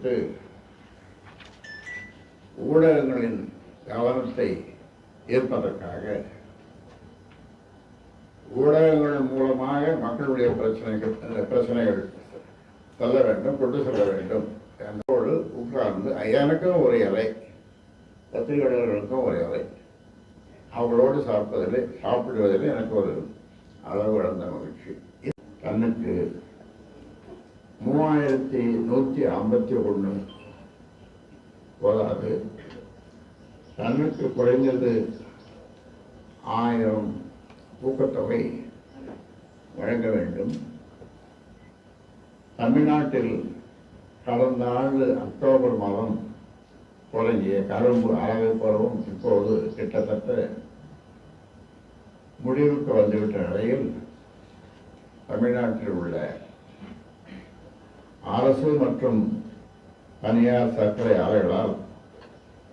இது ஊடகங்களின் கவனத்தை ஈர்ப்பதற்காக ஊடகங்கள் மூலமாக மக்களுடைய பிரச்சனைகள் பிரச்சனைகள் சொல்ல வேண்டும் கொண்டு செல்ல வேண்டும் என்னோடு உட்கார்ந்து எனக்கும் ஒரு இலை பத்திரிகையாளர்களுக்கும் ஒரு இலை அவங்களோடு சாப்பிட்டதில் சாப்பிடுவதில் எனக்கு ஒரு அளவு இழந்த மகிழ்ச்சி. கண்ணுக்கு மூவாயிரத்தி நூற்றி ஐம்பத்தி ஒன்று போதாது. தன்னுக்கு குறைந்தது ஆயிரம் ஊக்கத்தொகை வழங்க வேண்டும். தமிழ்நாட்டில் கடந்த ஆண்டு அக்டோபர் மாதம் தொடங்கிய கரும்பு அளவு பருவம் இப்போது கிட்டத்தட்ட முடிவுக்கு வந்துவிட்ட நிலையில் தமிழ்நாட்டில் உள்ள அரசு மற்றும் தனியார் சர்க்கரை ஆலைகளால்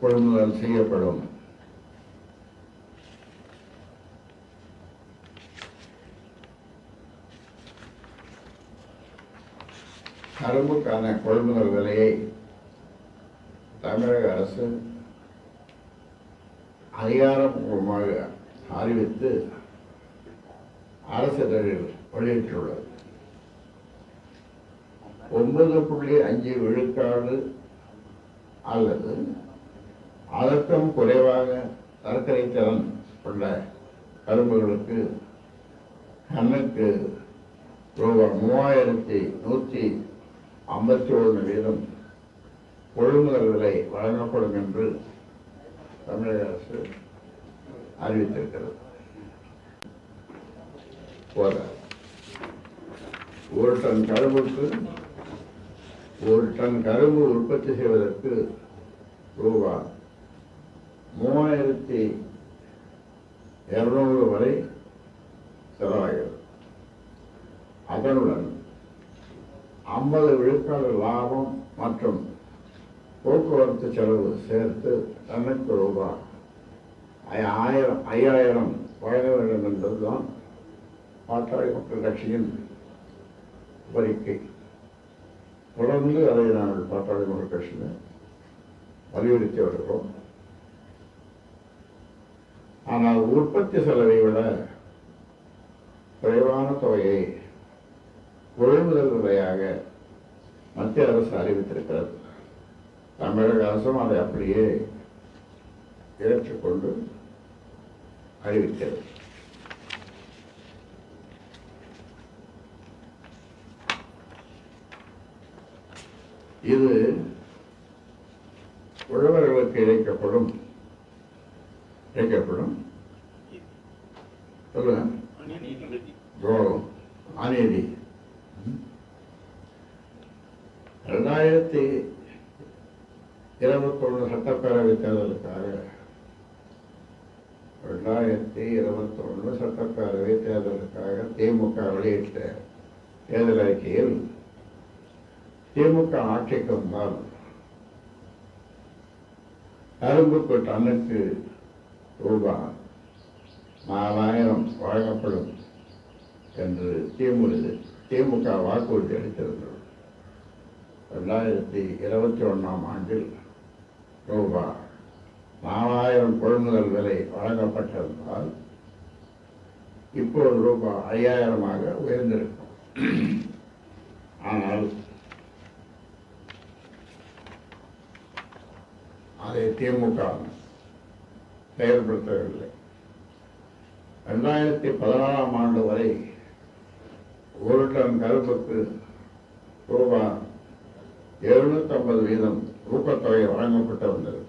கொள்முதல் செய்யப்படும். கரும்புக்கான கொள்முதல் விலையை தமிழக அரசு அதிகாரப்பூர்வமாக அறிவித்து அரசு இதழில் வெளியிட்டுள்ளது. ஒன்பது புள்ளி அஞ்சு விழுக்காடு அல்லது அதற்கும் குறைவாக சர்க்கரை திறன் உள்ள கரும்புகளுக்கு கண்ணுக்கு ரூபாய் மூவாயிரத்தி நூற்றி ஐம்பத்தி ஒன்று வீதம் கொள்முதல் விலை வழங்கப்படும் என்று தமிழக அரசு அறிவித்திருக்கிறது. போத ஒரு டன் கரும்புக்கு ஒரு டன் கரும்பு உற்பத்தி செய்வதற்கு ரூபாய் மூவாயிரத்தி இருநூறு வரை செலவாகிறது. அதனுடன் ஐம்பது விழுக்காடு லாபம் மற்றும் போக்குவரத்து செலவு சேர்த்து தன்னுக்கு ரூபாய் ஆயிரம் ஐயாயிரம் வழங்க வேண்டும் என்பதுதான் பாட்டாளி மக்கள் கட்சியின் கோரிக்கை. தொடர்ந்து அதை நாங்கள் பாட்டாளி மக்கள் கட்சியில் வலியுறுத்தி வருகிறோம். ஆனால் உற்பத்தி செலவை விட குறைவான தொகையை கொள்முதல் விலையாக மத்திய அரசு அறிவித்திருக்கிறது. தமிழக அரசும் அதை அப்படியே ஏற்றுக்கொண்டு அறிவிக்கிறது. இது உழவர்களுக்கு இழைக்கப்படும் இழைக்கப்படும் சொல்லுங்க துரோகம் அநீதி ரெண்டாயிரத்தி இருபத்தொன்று சட்டப்பேரவை தேர்தலுக்காக ரெண்டாயிரத்தி இருபத்தொன்று சட்டப்பேரவை தேர்தலுக்காக திமுக வெளியிட்ட தேர்தல் அறிக்கையில் திமுக ஆட்சிக்கு வந்தால் கரும்புக்கு டன்னுக்கு ரூபாய் நாலாயிரம் வழங்கப்படும் என்று திமுக திமுக வாக்குறுதி அளித்திருந்தது. ரெண்டாயிரத்தி இருபத்தி ஒன்றாம் ஆண்டில் ரூபாய் நாலாயிரம் கொள்முதல் விலை வழங்கப்பட்டிருந்தால் இப்போது ரூபாய் ஐயாயிரமாக உயர்ந்திருக்கும். ஆனால் அதை திமுக செயல்படுத்தவில்லை ரெண்டாயிரத்தி பதினாறாம் ஆண்டு வரை ஒரு டன் கரும்புக்கு ரூபாய் எழுநூத்தி ஐம்பது வீதம் ஊக்கத்தொகை வழங்கப்பட்டு வந்தது.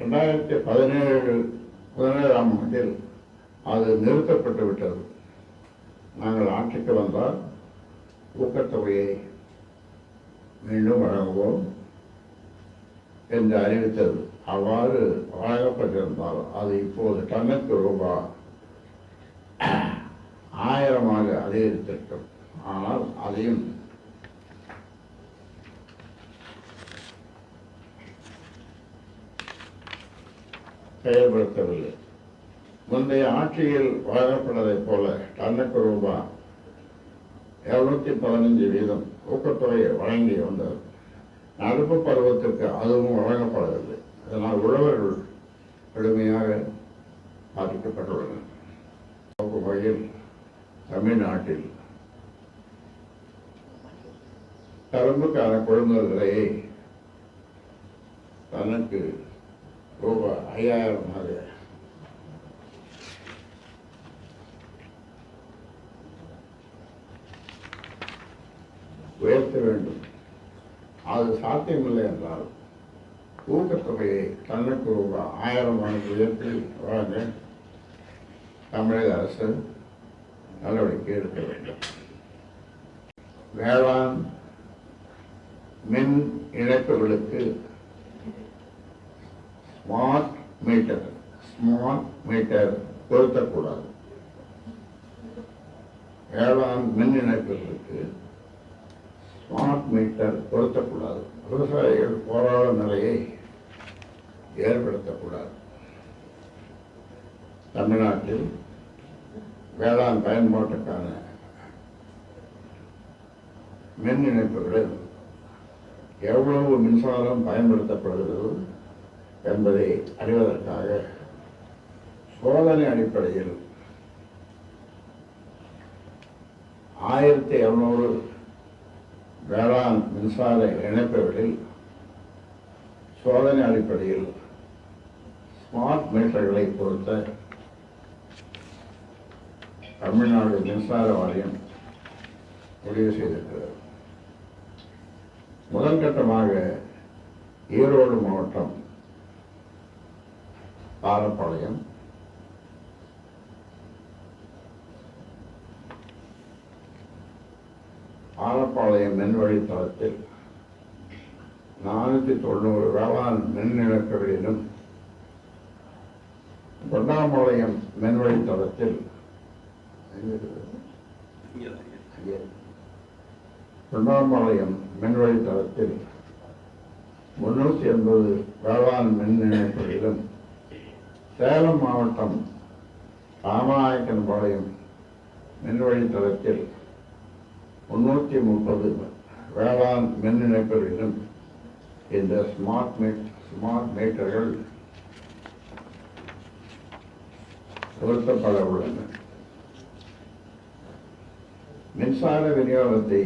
ரெண்டாயிரத்தி பதினேழு பதினேழாம் ஆண்டில் அது நிறுத்தப்பட்டு விட்டது. நாங்கள் ஆட்சிக்கு வந்தால் ஊக்கத்தொகையை மீண்டும் வழங்குவோம். என்று அறிவித்தது. அவ்வாறு வழங்கப்பட்டிருந்தால் அது இப்போது டன்னுக்கு ரூபாய் ஆயிரமாக அதிகரித்திருக்கும். ஆனால் அதையும் செயல்படுத்தவில்லை. முந்தைய ஆட்சியில் வழங்கப்பட்டதைப் போல டன்னுக்கு ரூபாய் இருநூத்தி பதினஞ்சு வீதம் ஊக்கத்தொகையை வழங்கி வந்தது. நடப்பு பருவத்திற்கு அதுவும் வழங்கப்படவில்லை. அதனால் உழவர்கள் கடுமையாக பாதிக்கப்பட்டுள்ளனர். வகையில் தமிழ்நாட்டில் கரும்புக்கான கொள்முதல் விலையை தனக்கு ரூபாய் ஐயாயிரமாக உயர்த்த வேண்டும். அது சாத்தியமில்லை என்றால் ஊக்கத்தொகையை தன்னுக்கு ரூபாய் ஆயிரம் மணிக்கு உயர்த்தி வழங்க தமிழக அரசு நடவடிக்கை எடுக்க வேண்டும். வேளாண் மின் இணைப்புகளுக்கு ஸ்மார்ட் மீட்டர் ஸ்மார்ட் மீட்டர் பொருத்தக்கூடாது. வேளாண் மின் இணைப்புகளுக்கு ஸ்மார்ட் மீட்டர் பொருத்தக்கூடாது. விவசாயிகள் போராட நிலையை ஏற்படுத்தக்கூடாது. தமிழ்நாட்டில் வேளாண் பயன்பாட்டுக்கான மின் இணைப்புகளில் எவ்வளவு மின்சாரம் பயன்படுத்தப்படுகிறது என்பதை அறிவதற்காக சோதனை அடிப்படையில் ஆயிரத்தி இரநூறு வேளாண் மின்சார இணைப்புகளில் சோதனை அடிப்படையில் ஸ்மார்ட் மீட்டர்களை பொறுத்த தமிழ்நாடு மின்சார வாரியம் முடிவு செய்திருக்கிறது. முதற்கட்டமாக ஈரோடு மாவட்டம் பாலப்பாளையம் ஆலப்பாளையம் மின்வழித்தளத்தில் நானூற்றி தொண்ணூறு வேளாண் மின் இழப்புகளிலும் பொன்னாம்பாளையம் மின்வழித்தளத்தில் எங்க பொன்னாம்பாளையம் முன்னூற்றி எண்பது வேளாண் மின் இணைப்புகளிலும் சேலம் மாவட்டம் ராமநாயக்கன்பாளையம் மின்வழித்தளத்தில் முன்னூற்றி முப்பது வேளாண் மின் இணைப்புகளிலும் இந்த ஸ்மார்ட் மீட் ஸ்மார்ட் மீட்டர்கள் பொருத்தப்பட உள்ளன. மின்சார விநியோகத்தை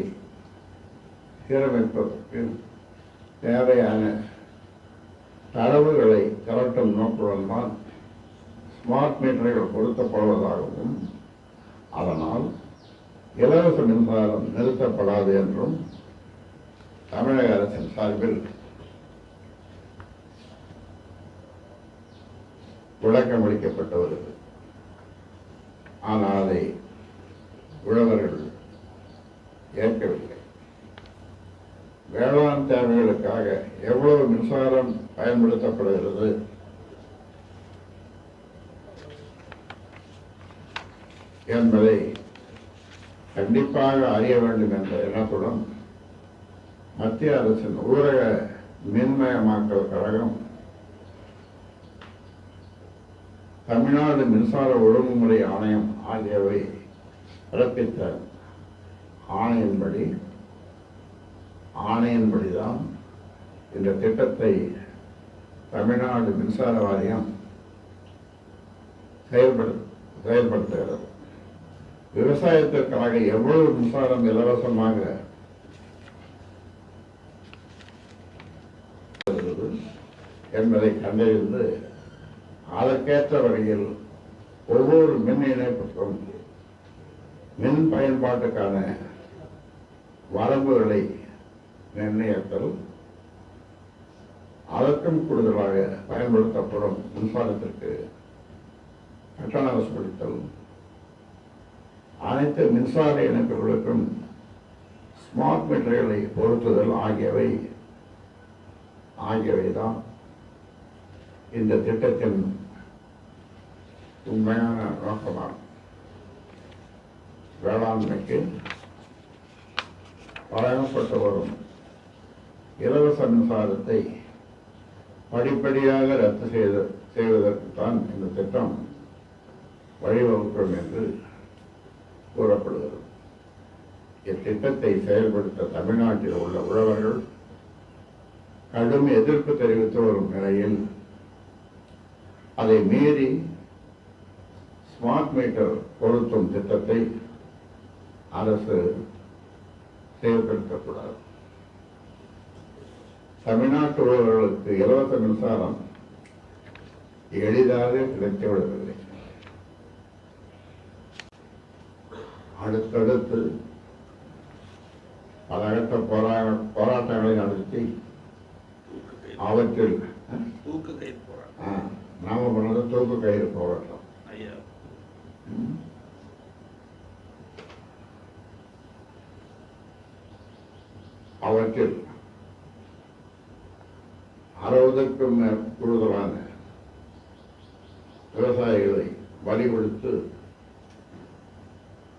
சீரமைப்பதற்கு தேவையான தரவுகளை திரட்டும் நோக்குடன் தான் ஸ்மார்ட் மீட்டர்கள் பொருத்தப்படுவதாகவும் அதனால் இலவச மின்சாரம் நிறுத்தப்படாது என்றும் தமிழக அரசின் சார்பில் விளக்கம் அளிக்கப்பட்டு வருகிறது ஆனால் அதை உழவர்கள் ஏற்கவில்லை. வேளாண் தேவைகளுக்காக எவ்வளவு மின்சாரம் பயன்படுத்தப்படுகிறது? என்பதை கண்டிப்பாக அறிய வேண்டும் என்ற எண்ணத்துடன் மத்திய அரசின் ஊரக மின்மயமாக்கல் கழகம் தமிழ்நாடு மின்சார ஒழுங்குமுறை ஆணையம் ஆகியவை பிறப்பித்த ஆணையின்படி ஆணையின்படிதான் இந்த திட்டத்தை தமிழ்நாடு மின்சார வாரியம் செயல்படு செயல்படுத்துகிறது. விவசாயத்திற்காக எவ்வளவு மின்சாரம் இலவசமாக என்பதை கண்டறிந்து அதற்கேற்ற வகையில் ஒவ்வொரு மின் இணைப்புக்கும் மின் பயன்பாட்டுக்கான வரம்புகளை நிர்ணயித்தல் அதற்கும் கூடுதலாக பயன்படுத்தப்படும் மின்சாரத்திற்கு கட்டண வசூலித்தல் அனைத்து மின்சார இணைப்புகளுக்கும் ஸ்மார்ட் மீட்டர்களை பொருத்துதல் ஆகியவை ஆகியவை தான் இந்த திட்டத்தின் உண்மையான நோக்கமாகும். வேளாண்மைக்கு வழங்கப்பட்டு வரும் இலவச மின்சாரத்தை படிப்படியாக ரத்து செய்த செய்வதற்குத்தான் இந்த திட்டம் வழிவகுக்கும் என்று கூறப்படுகிறது. இத்திட்டத்தை செயல்படுத்த தமிழ்நாட்டில் உள்ள உழவர்கள் கடும் எதிர்ப்பு தெரிவித்து வரும் நிலையில் அதை மீறி ஸ்மார்ட் மீட்டர் பொருத்தும் திட்டத்தை அரசு செயல்படுத்தக்கூடாது. தமிழ்நாட்டு உழவர்களுக்கு இலவச மின்சாரம் எளிதாக கிடைத்துவிடவில்லை. அடுத்தடுத்து பல கட்ட போரா போராட்டங்களை நடத்தி அவற்றில் தூக்கு கயிறு ஆ, நாம பண்ணது தூக்கு கயிறு போராட்டம். ஐயா. அவற்றில் அறுபதுக்கும் கூடுதலான விவசாயிகளை பலி கொடுத்து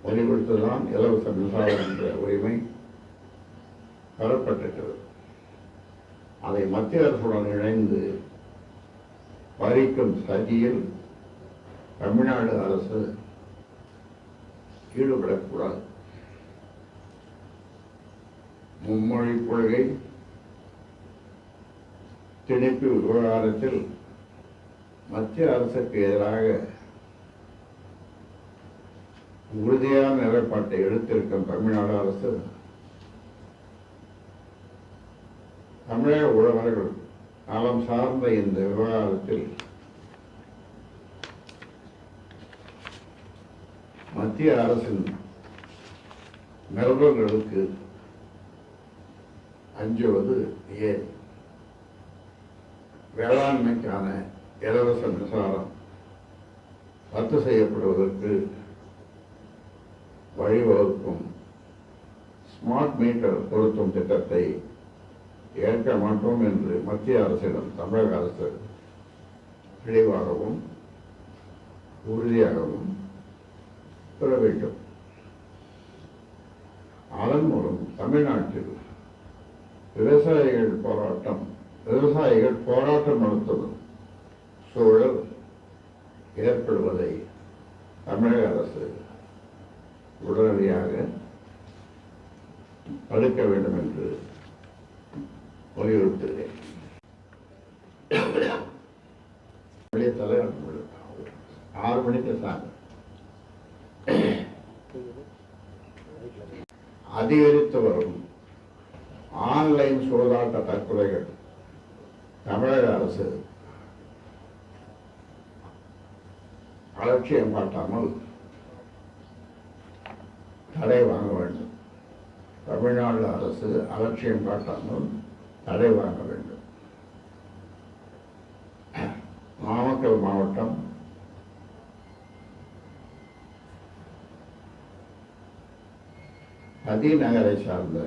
பலி இலவச மின்சாரம் என்ற உரிமை பெறப்பட்டிருக்கிறது. அதை மத்திய அரசுடன் இணைந்து பறிக்கும் சதியில் தமிழ்நாடு அரசு ஈடுபடக்கூடாது. மும்மொழி கொள்கை திணிப்பு விவகாரத்தில் மத்திய அரசுக்கு எதிராக உறுதியான நிலைப்பாட்டை எடுத்திருக்கும் தமிழ்நாடு அரசு தமிழக உழவர்கள் நலம் சார்ந்த இந்த விவகாரத்தில் மத்திய அரசின் நிறுவனங்களுக்கு அஞ்சுவது ஏன்? வேளாண்மைக்கான இலவச மின்சாரம் ரத்து செய்யப்படுவதற்கு வழிவகுக்கும். ஸ்மார்ட் மீட்டர் பொருத்தும் திட்டத்தை ஏற்க மாட்டோம் என்று மத்திய அரசிடம் தமிழக அரசு தெளிவாகவும் உறுதியாகவும் பெற வேண்டும். அதன் மூலம் தமிழ்நாட்டில் விவசாயிகள் போராட்டம் விவசாயிகள் போராட்டம் நடத்தும் சூழல் ஏற்படுவதை தமிழக அரசு உடனடியாக தடுக்க வேண்டும் என்று வலியுறுத்துகிறேன். வெளியே தலை ஆறு மணிக்கு சாங்க அதிகரித்து வரும் ஆன்லைன் சூதாட்ட தற்கொலைகள் தமிழக அரசு அலட்சியம் காட்டாமல் தடை வாங்க வேண்டும். தமிழ்நாடு அரசு அலட்சியம் காட்டாமல் தடை வாங்க வேண்டும். நாமக்கல் மாவட்டம் நதி நகரை சார்ந்த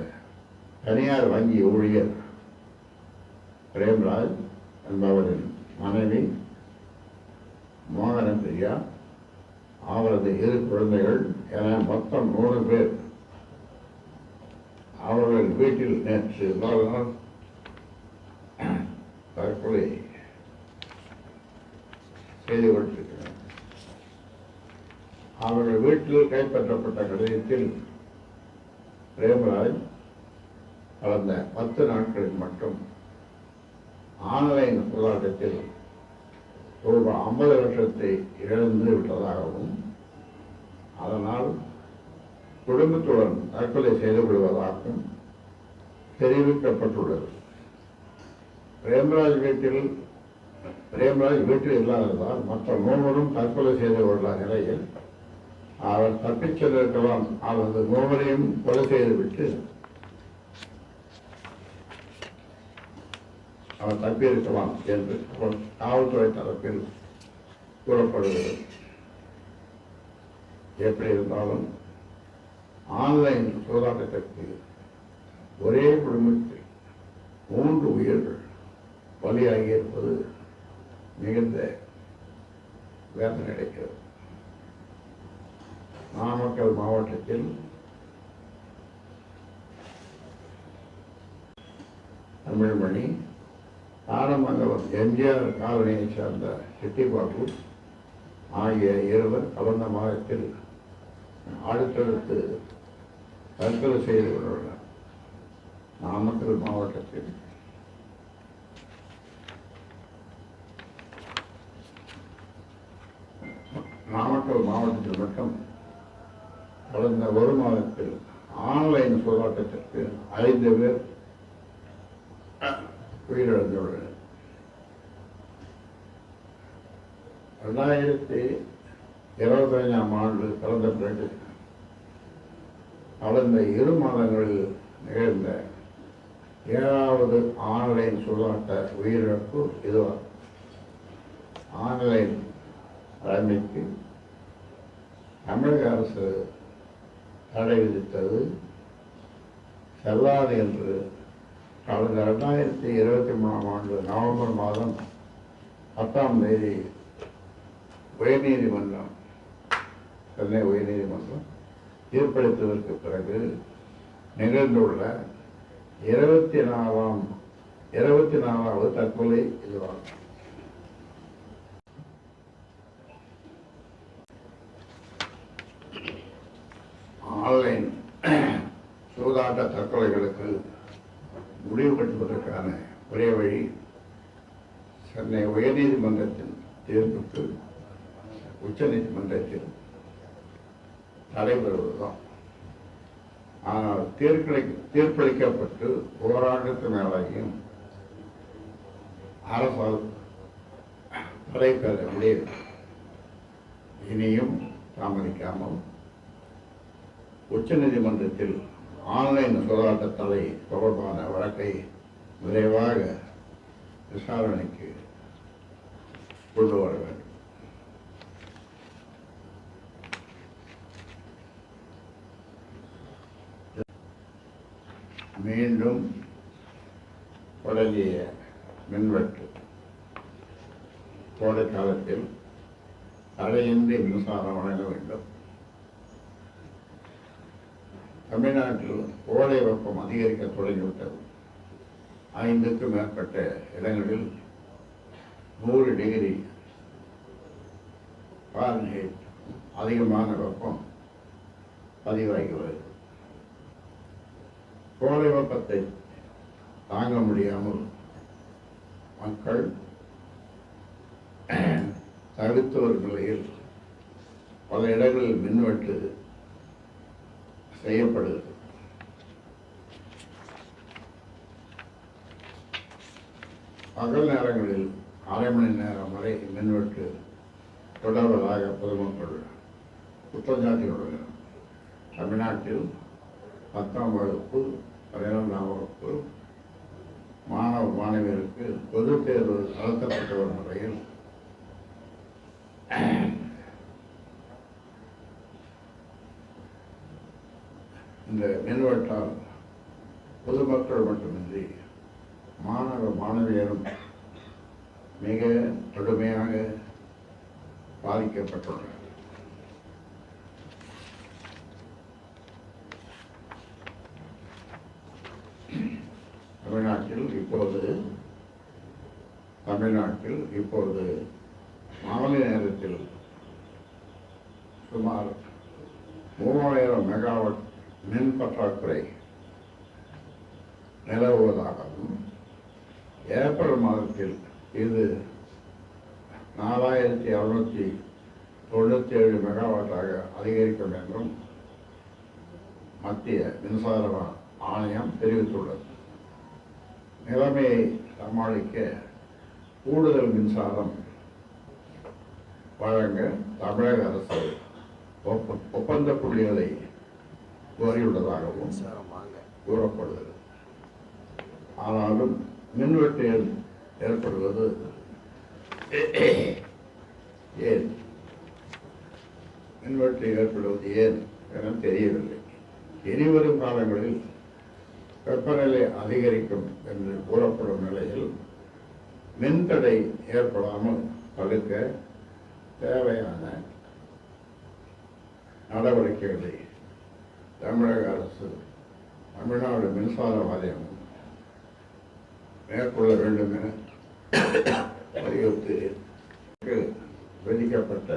தனியார் வங்கி ஊழியர் பிரேம்ராஜ் என்பவரின் மனைவி மோகன பிரியா அவரது இரு குழந்தைகள் என மொத்தம் மூணு பேர். அவர்கள் வீட்டில் நேற்று மறுநாள் தற்கொலை செய்து கொண்டிருக்கிறார் அவர்கள் வீட்டில் கைப்பற்றப்பட்ட கடிதத்தில் பிரேமராஜ் கடந்த பத்து நாட்களில் மட்டும் ஆன்லைன் போராட்டத்தில் ரூபாய் ஐம்பது லட்சத்தை இழந்து விட்டதாகவும் அதனால் குடும்பத்துடன் தற்கொலை செய்து கொள்வதாகவும் தெரிவிக்கப்பட்டுள்ளது. பிரேம்ராஜ் வீட்டில் பிரேம்ராஜ் வீட்டில் இல்லாததால் மற்ற மூவரும் தற்கொலை செய்து கொள்ள நிலையில் அவர் தப்பிச் சென்றிருக்கலாம். அல்லது மூவரையும் கொலை செய்துவிட்டு அவர் தப்பியிருக்கலாம் என்று காவல்துறை தரப்பில் கூறப்படுகிறது. எப்படி இருந்தாலும் ஆன்லைன் சூதாட்டத்திற்கு ஒரே குடும்பத்தில் மூன்று உயிர்கள் பலியாகி இருப்பது மிகுந்த வேதனை அடைக்கிறது நாமக்கல் மாவட்டத்தில் தமிழ்மணி தாரமங்கலம் எம்ஜிஆர் காலனியை சார்ந்த செட்டிபாபு ஆகிய இருவர் கடந்த மாதத்தில் அடுத்தடுத்து தற்கொலை செய்து கொண்டுள்ளனர் நாமக்கல் மாவட்டத்தில். நாமக்கல் மாவட்டத்தில் மட்டும் கடந்த ஒரு மாதத்தில் ஆன்லைன் போராட்டத்திற்கு ஐந்து பேர் உயிரிழந்துள்ளனர் ரெண்டாயிரத்தி இருபத்தஞ்சாம் ஆண்டு பிறந்த பிறகு கடந்த இரு மாதங்களில் நிகழ்ந்த ஏழாவது ஆன்லைன் சூதாட்ட உயிரிழப்பு இதுவாகும் ஆன்லைன் தலைமைக்கு தமிழக அரசு தடை விதித்தது செல்லாது என்று கடந்த ரெண்டாயிரத்தி இருபத்தி மூணாம் ஆண்டு நவம்பர் மாதம் பத்தாம் தேதி உயர்நீதிமன்றம் சென்னை உயர்நீதிமன்றம் தீர்ப்பளித்ததற்கு பிறகு நிகழ்ந்துள்ள இருபத்தி நாலாம் இருபத்தி நாலாவது தற்கொலை இதுவாகும் ஆன்லைன் சூதாட்ட தற்கொலைகளுக்கு முடிவு கட்டுவதற்கான ஒரே வழி சென்னை உயர்நீதிமன்றத்தின் தீர்ப்புக்கு உச்சநீதிமன்றத்தில் நடைபெறுவதுதான். ஆனால் தீர்ப்பளி தீர்ப்பளிக்கப்பட்டு ஓராண்டுக்கு மேலாகியும் அரசால் தடை பெற முடியவில்லை இனியும் தாமதிக்காமல் உச்சநீதிமன்றத்தில் ஆன்லைன் சூதாட்ட தடை தொடர்பான வழக்கை விரைவாக விசாரணைக்கு கொண்டு வர வேண்டும். மீண்டும் தொடங்கிய மின்வெட்டு. கோடை காலத்தில் தடையின்றி மின்சாரம் வழங்க வேண்டும். தமிழ்நாட்டில் கோடை வெப்பம் அதிகரிக்க தொடங்கிவிட்டது. ஐந்துக்கும் மேற்பட்ட இடங்களில் நூறு டிகிரி ஃபாரன்ஹீட் அதிகமான வெப்பம் பதிவாகி வருகிறது. கோழை வெப்பத்தை தாங்க முடியாமல் மக்கள் தடுத்து வரும் நிலையில் பல இடங்களில் மின்வெட்டு செய்யப்படுகிறது. பகல் நேரங்களில் அரை மணி நேரம் வரை மின்வெட்டு தொடர்வதாக பொதுமக்கள் குற்றஞ்சாட்டியுள்ளனர். தமிழ்நாட்டில் பத்தாம் வகுப்பு பன்னிரெண்டாம் வகுப்பு மாணவ மாணவியருக்கு பொது தேர்வு நடத்தப்பட்ட ஒரு முறையில் இந்த மின்வெட்டால் பொதுமக்கள் மட்டுமின்றி மாணவ மாணவியரும் மிக கடுமையாக பாதிக்கப்பட்டுள்ளனர். தமிழ்நாட்டில் இப்போது தமிழ்நாட்டில் இப்போது மாலை நேரத்தில் சுமார் மூவாயிரம் மெகாவாட் மின் பற்றாக்குறை நிலவுவதாகவும் ஏப்ரல் மாதத்தில் இது நாலாயிரத்தி அறுநூற்றி தொண்ணூற்றி ஏழு மெகாவாட்டாக அதிகரிக்கும் என்றும் மத்திய மின்சார ஆணையம் தெரிவித்துள்ளது. நிலைமையை சமாளிக்க கூடுதல் மின்சாரம் வழங்க தமிழக அரசு ஒப்ப- ஒப்பந்த புள்ளிகளை கோரியுள்ளதாகவும் கூறப்படுகிறது. ஆனாலும் மின்வெட்டு ஏற்- ஏற்படுவது ஏன்? மின்வெட்டு ஏற்படுவது ஏன் என தெரியவில்லை. இனிவரும் காலங்களில் வெப்பநிலை அதிகரிக்கும் என்று கூறப்படும் நிலையில் மின்தடை ஏற்படாமல் தடுக்க தேவையான நடவடிக்கைகளை தமிழக அரசு தமிழ்நாடு மின்சார வாரியம் மேற்கொள்ள வேண்டும் என வலியுறுத்தி விதிக்கப்பட்ட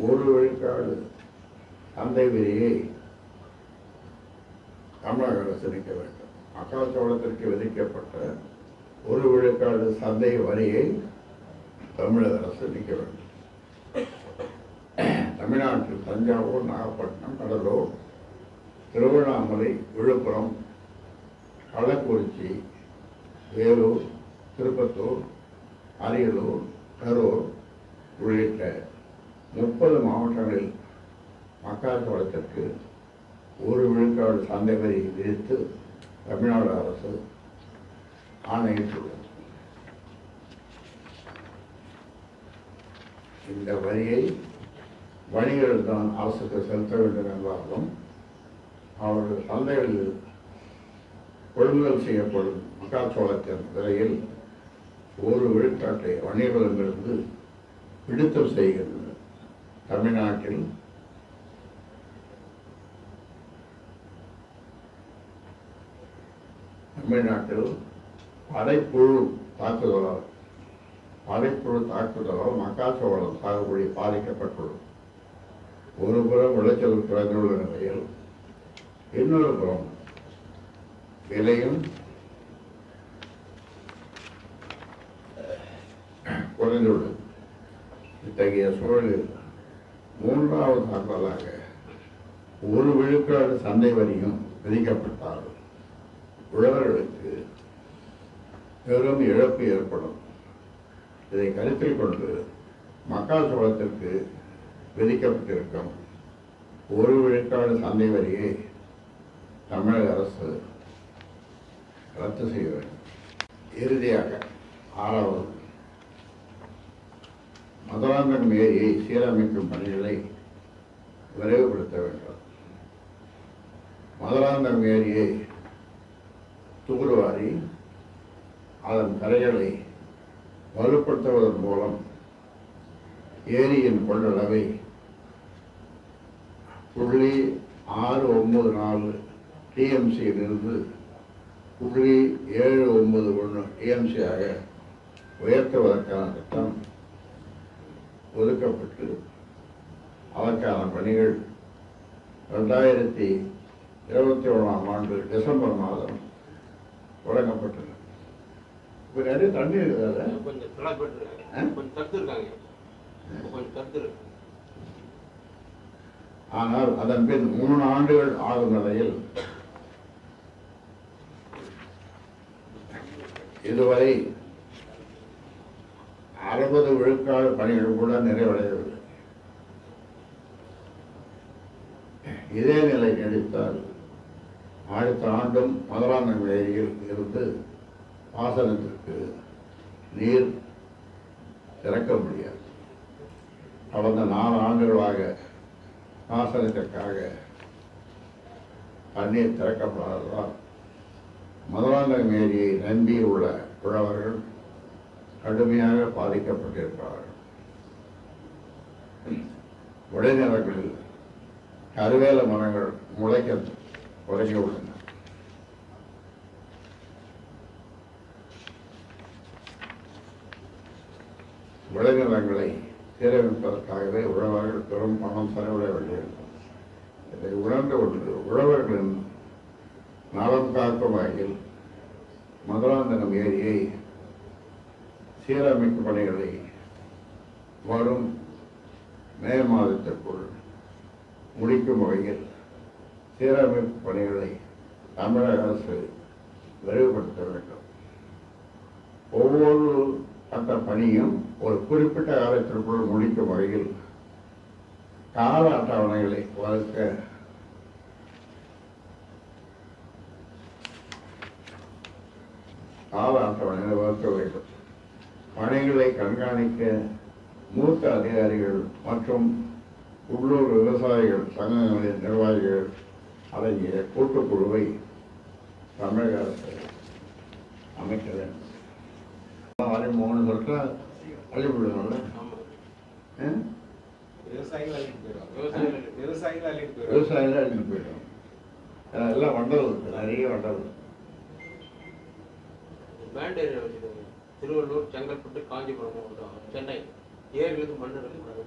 ஒரு விழுக்காடு சந்தை விதியை தமிழக அரசு நீக்க வேண்டும். மக்காச்சோளத்திற்கு விதிக்கப்பட்ட ஒரு விழுக்காடு சந்தை வரியை தமிழக அரசு நிற்க வேண்டும். தமிழ்நாட்டில் தஞ்சாவூர் நாகப்பட்டினம் கடலூர் திருவண்ணாமலை விழுப்புரம் கள்ளக்குறிச்சி வேலூர் திருப்பத்தூர் அரியலூர் கரூர் உள்ளிட்ட முப்பது மாவட்டங்களில் மக்காச்சோளத்திற்கு ஒரு விழுக்காடு சந்தை வரி விதித்து தமிழ்நாடு அரசு ஆணையிட்டுள்ளது இந்த வரியை வணிகர்கள் தான் அரசுக்கு செலுத்த வேண்டும் என்றாலும் அவர்கள் சந்தைகளில் கொள்முதல் செய்யப்படும் மக்காச்சோளத்தின் விலையில் ஒரு விழுக்காட்டை வணிகர்களிடமிருந்து பிடித்தம் செய்கின்றனர். தமிழ்நாட்டில் தமிழ்நாட்டில் படைப்புழு தாக்குதலால் படைப்புழு தாக்குதலால் மக்காச்சோளம் சாகுபடி பாதிக்கப்பட்டுள்ளது. ஒரு புறம் விளைச்சல் குறைந்துள்ள நிலையில் இன்னொரு புறம் விலையும் குறைந்துள்ளது. இத்தகைய சூழலில் மூன்றாவது தாக்குதலாக ஒரு விழுக்காடு சந்தை வரியும் விதிக்கப்பட்டார்கள். உழவர்களுக்கு பெரும் இழப்பு ஏற்படும். இதை கருத்தில் கொண்டு மக்காச்சோளத்திற்கு விதிக்கப்பட்டிருக்கும் ஒரு விழுக்காடு சந்தை வரியை தமிழக அரசு ரத்து செய்ய வேண்டும். இறுதியாக ஆறாவது மதுராந்தகம் ஏரியை சீரமைக்கும் பணிகளை விரைவுபடுத்த வேண்டும். மதுராந்தகம் ஏரியை தூர்வாரி அதன் கரைகளை வலுப்படுத்துவதன் மூலம் ஏரியின் கொள்ளளவை புள்ளி ஆறு ஒன்பது நாலு டிஎம்சியிலிருந்து புள்ளி ஏழு ஒன்பது ஒன்று டிஎம்சியாக உயர்த்துவதற்கான திட்டம் ஒதுக்கப்பட்டு அதற்கான பணிகள் ரெண்டாயிரத்தி இருபத்தி ஒன்றாம் ஆண்டு டிசம்பர் மாதம் தொடங்கப்பட்டது இப்போ நிறைய தண்ணி இருக்குதால? கொஞ்சம்? கொஞ்சம் தடுத்து இருக்காங்க இப்ப கொஞ்சம் தடுத்து இருக்கு ஆனால் அதன் பின் மூணு ஆண்டுகள் ஆகும் நிலையில் இதுவரை அறுபது விழுக்காடு பணிகள் கூட நிறைவடையவில்லை. இதே நிலை நீடித்தால் அடுத்த ஆண்டும் மதுராந்தகம் ஏரியில் இருந்து பாசனத்திற்கு நீர் திறக்க முடியாது. கடந்த நாலு ஆண்டுகளாக பாசனத்திற்காக தண்ணீர் திறக்கப்படாததால் மதுராந்தகம் ஏரியை நம்பி உள்ள உழவர்கள் கடுமையாக பாதிக்கப்பட்டிருக்கிறார்கள். விளைநிலங்களில் கருவேல மரங்கள் முளைக்க தொடங்கியுள்ளன விளைநிலங்களை சீரமைப்பதற்காகவே உழவர்கள் பெரும் பணம் செலவிட வேண்டியிருக்கும் இதை உணர்ந்து கொண்டு உழவர்களின் நலம் காக்கும் வகையில் மதுராந்தகம் ஏரியை சீரமைக்கும் பணிகளை வரும் மே மாதத்திற்குள் முடிக்கும் வகையில் சீரமைப்பு பணிகளை தமிழக அரசு விரைவுபடுத்த வேண்டும். ஒவ்வொரு அந்த பணியும் ஒரு குறிப்பிட்ட காலத்திற்குள் முடிக்கும் வகையில் கால அட்டவணைகளை வகுக்க கால அட்டவணைகளை வகுக்க வேண்டும். பணிகளை கண்காணிக்க மூத்த அதிகாரிகள் மற்றும் உள்ளூர் விவசாயிகள் சங்கங்களின் நிர்வாகிகள் அடங்கிய கூட்டுக்குழுவை தமிழக அரசு அமைக்க வேண்டும் அரை மூணு சொல்லிட்டு அள்ளிவிடுங்கள விவசாயிகள் அழிஞ்சு போயிடும் எல்லாம் வண்டல் இருக்கு நிறைய வண்டல். இருக்கு. ஏரியா திருவள்ளூர் செங்கல்பட்டு காஞ்சிபுரம் சென்னை. ஏரியிலிருந்து மண் எடுக்கக்கூடாது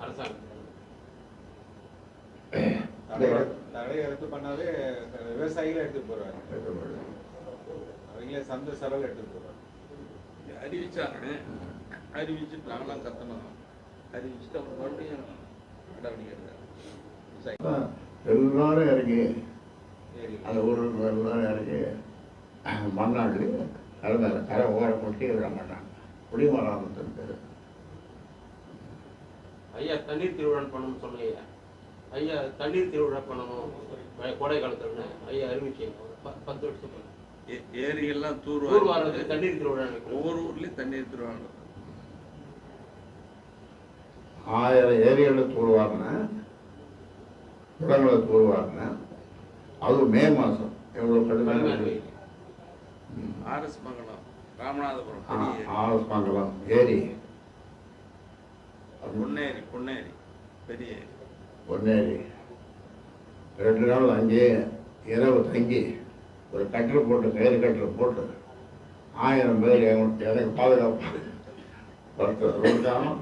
அரசாங்கம். பண்ணாவே அஹ், விவசாயிகளே எடுத்துட்டு போறாங்க. அவங்களே சந்தை செலவு எடுத்துட்டு போறாங்க. அறிவிச்சாங்க அறிவிச்சுட்டு நாங்களாம் கத்தணும் அறிவிச்சுட்டு அப்புறம் மறுபடியும் நடவடிக்கை எடுத்தாங்க எல்லாரும் இறங்கி அந்த ஊரில் எல்லாரும் இறங்கி மண்ணாடி கரை மேலே கரை ஓர கொட்டி விட மாட்டாங்க குடிமராமத்தின் பேர். ஐயா தண்ணீர் திருவிழா பண்ணணும்னு சொன்னீங்க ஐயா தண்ணீர் திருவிழா பண்ணணும். கோடை காலத்துல. ஐயா அறிவிச்சீங்க பத்து ஏ- ஏரியெல்லாம் ஊர் வாரத்துக்கு தூர்வாரி தண்ணீர் திருவிழா ஒவ்வொரு ஊர்லயும் தண்ணீர் திருவாங்க ஆயிரம் ஏரிகளில் தூர்வாரினேன் குளங்களை தூர்வாரினேன் அது மே மாதம் எவ்வளோ கடுமையான. ஆர்எஸ் மங்கலம் ராமநாதபுரம் ஆ, பெரிய ஏரி. ஆஸ் மங்கலம் ஏரி. பொன்னேரி பொன்னேரி பெரிய ஏரி. பொன்னேரி ரெண்டு நாள் அங்கேயே இரவு தங்கி ஒரு கட்டில் போட்டு கயிறு கட்டில் போட்டு ஆயிரம் பேர் எங்களுக்கு எனக்கு பாதுகாப்பு. ஒருத்தர் இருக்காம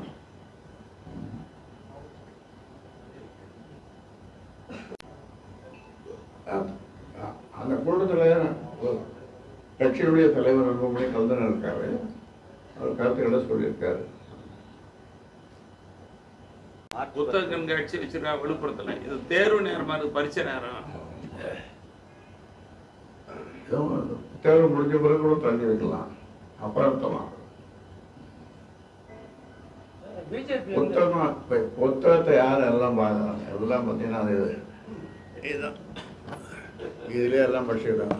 அந்த கூட்டத்தில் கட்சியுடைய தலைவர் அன்புமணி கலந்துன்னு இருக்காரு. அவர் கருத்துக்களை சொல்லியிருக்காரு. புத்தக கண்காட்சி வச்சிருக்கா விழுப்புரத்துல. இது தேர்வு நேரமா இருக்கு பரீட்சை நேரம்? தேர்வு முடிஞ்ச பிறகு கூட தள்ளி வைக்கலாம். அப்புறம் புத்தகமா புத்தகத்தை யாரும் எல்லாம் பார்க்கலாம் எல்லாம் பார்த்தீங்கன்னா அது இது. இதுதான். இதுலயே எல்லாம் படிச்சுக்கிறாங்க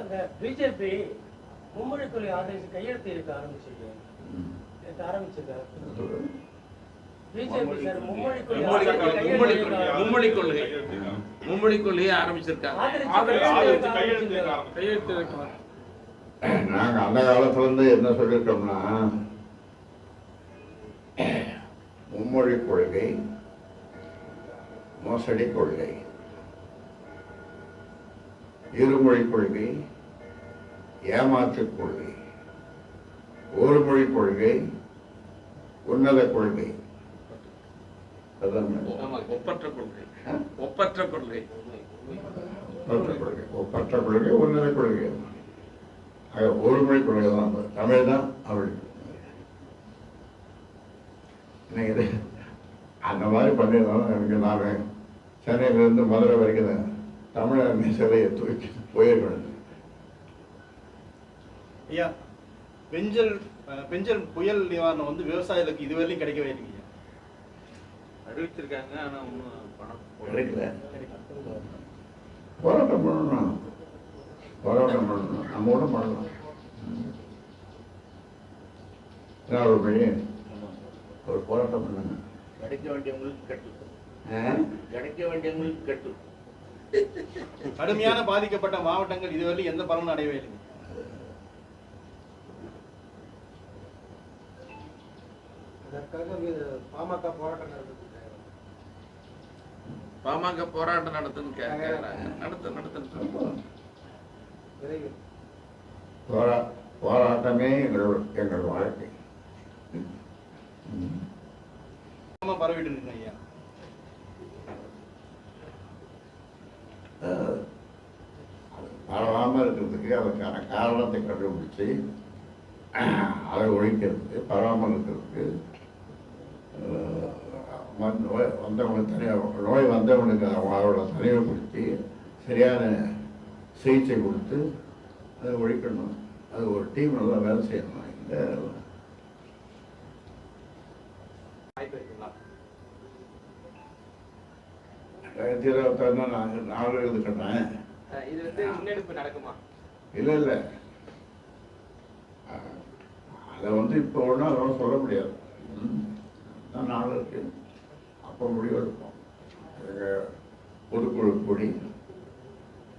அந்த பிஜேபி மும்மொழி கொள்கை ஆதரிச்சு கையெழுத்து இருக்க ஆரம்பிச்சிருக்கு. இருக்க ஆரம்பிச்சிருக்காரு. மும்மொழி கொள்கை. கொள்கையை ஆரம்பிச்சிருக்காங்க. நாங்க அந்த காலத்துல இருந்து என்ன சொல்லிட்டோம்னா மும்மொழி கொள்கை மோசடி கொள்கை இருமொழி கொள்கை ஏமாற்று கொள்கை ஒரு மொழி கொள்கை உன்னத கொள்கை. ஒப்பற்ற கொள்கை? ஒப்பற்ற கொள்கை. ஒப்பற்ற கொள்கை. ஒப்பற்ற கொள்கை ஆக ஒரு மொழி கொள்கை தான். தமிழ் தான் அவள் இது அந்த மாதிரி பண்ணியிருந்தாலும் எனக்கு நான் சென்னையிலேருந்து மதுரை வரைக்கும் தமிழர் சிலையை தூக்கி போயிருக்கணும் ஐயா பெஞ்சல் பெஞ்சல் புயல் நிவாரணம் வந்து விவசாயிகளுக்கு இதுவரையிலும் கிடைக்கவே இல்லைங்க. அறிவிச்சிருக்காங்க ஆனா ஒன்றும் பணம். கிடைக்கல. போராட்டம் பண்ணணும் போராட்டம் பண்ணணும். நம்ம கூட பண்ணலாம். ஒரு வழி ஒரு போராட்டம் பண்ணுங்க. கிடைக்க வேண்டியவங்களுக்கு கட்டு? கிடைக்க வேண்டியவங்களுக்கு கட்டு கடுமையான பாதிக்கப்பட்ட மாவட்டங்கள் இதுவரையிலும் எந்த பலனும் அடையவே இல்லைங்க அதற்காக பாமக போராட்டம் நடத்திருக்காங்க பாமக போராட்டம் நடத்துன்னு கேட்கிறாங்க நடத்து நடத்து போரா போராட்டமே எங்கள் எங்கள் வாழ்க்கை. பரவிட்டு இருக்குங்க ஐயா. பரவாமல் இருக்கிறதுக்கு அதுக்கான காரணத்தை கண்டுபிடிச்சு அதை ஒழிக்கிறதுக்கு பரவாமல் இருக்கிறதுக்கு வந்த- நோய் வந்தவங்களுக்கு தனியாக நோய் வந்தவனுக்கு அவங்களோட தனிமைப்படுத்தி சரியான சிகிச்சை கொடுத்து அதை ஒழிக்கணும். அது ஒரு டீம் நல்லா வேலை செய்யணும். இந்த ரெண்டாயிரத்தி இருபத்தொன்னு நான் நாலு இது கட்டேன் அஹ் இது வந்து முன்னெடுப்பு நடக்குமா? இல்லை இல்லை. அதை வந்து இப்போ ஒன்றும் அதெல்லாம் சொல்ல முடியாது. இன்னும் நாள் இருக்கு. அப்போ முடிவெடுப்போம். எங்கள் பொதுக்குழு கூடி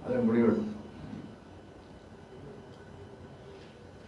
அதை முடிவெடுப்போம்.